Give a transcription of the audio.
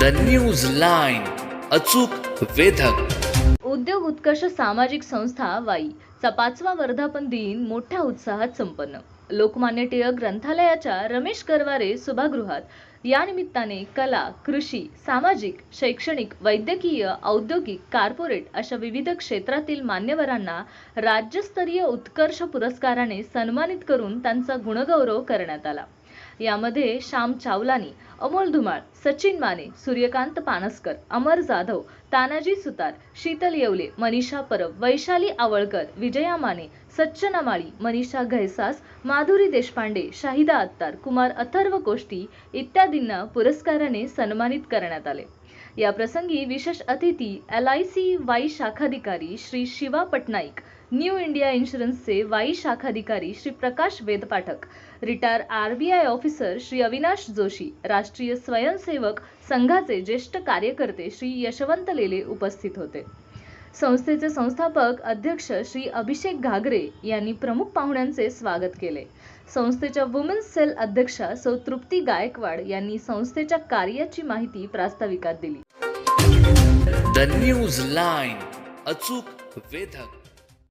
The news line अचूक वेधक. उद्योग उत्कर्ष सामाजिक संस्था वाई. चा पाचवा वर्धापन दिन मोठ्या उत्साहात संपन्न. लोकमान्य टिळक ग्रंथालयाच्या रमेश करवारे सभागृहात. या निमित्ताने कला कृषी सामाजिक शैक्षणिक वैद्यकीय औद्योगिक कार्पोरेट अशा विविध क्षेत्रातील मान्यवरांना राज्यस्तरीय उत्कर्ष पुरस्काराने सन्मानित करून त्यांचा गुणगौरव करण्यात आला. यामध्ये श्याम चावलानी अमोल धुमाळ सचिन माने सूर्यकांत पानसकर अमर जाधव तानाजी सुतार शीतल येवले मनीषा परब वैशाली आवळकर विजया माने सच्चना माळी मनीषा घैसास माधुरी देशपांडे शाहिदा अत्तार कुमार अथर्व कोष्टी इत्यादींना पुरस्काराने सन्मानित करण्यात आले. या प्रसंगी विशेष अतिथी एल आय सी वाई शाखाधिकारी श्री शिवा पटनाईक न्यू इंडिया इन्शुरन्सचे Wai शाखाधिकारी Shri Prakash Vedpathak. Retire R B I officer Shri Avinash Joshi. राष्ट्रीय स्वयंसेवक संघाचे ज्येष्ठ कार्यकर्ते श्री यशवंत लेले उपस्थित होते. संस्थेचे संस्थापक अध्यक्ष श्री अभिषेक घागरे यांनी प्रमुख पाहुण्यांचे स्वागत केले. संस्थेच्या वुमेन्स सेल अध्यक्षा सौ तृप्ती गायकवाड यांनी संस्थेच्या कार्याची माहिती प्रास्ताविकात दिली. द न्यूज लाईन अचूक वेधक.